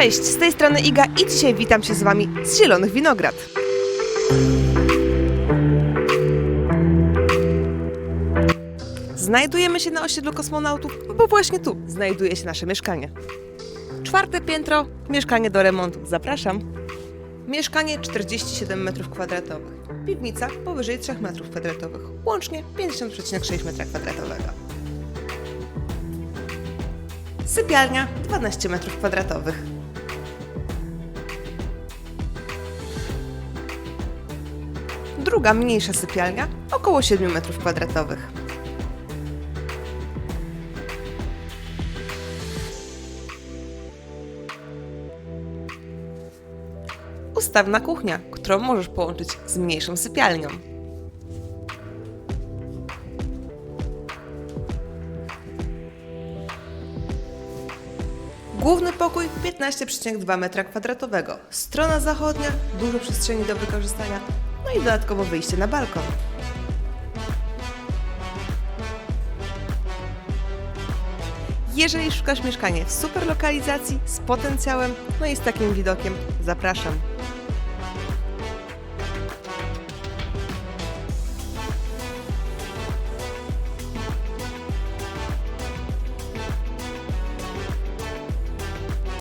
Cześć, z tej strony Iga i dzisiaj witam się z Wami z Zielonych Winograd. Znajdujemy się na osiedlu kosmonautów, bo właśnie tu znajduje się nasze mieszkanie. Czwarte piętro, mieszkanie do remontu. Zapraszam. Mieszkanie 47 m2, piwnica powyżej 3 m2, łącznie 50,6 m2. Sypialnia 12 m2. Druga mniejsza sypialnia około 7 m2. Ustawna kuchnia, którą możesz połączyć z mniejszą sypialnią. Główny pokój 15,2 m2. Strona zachodnia, dużo przestrzeni do wykorzystania, no i dodatkowo wyjście na balkon. Jeżeli szukasz mieszkania w super lokalizacji, z potencjałem, no i z takim widokiem, zapraszam.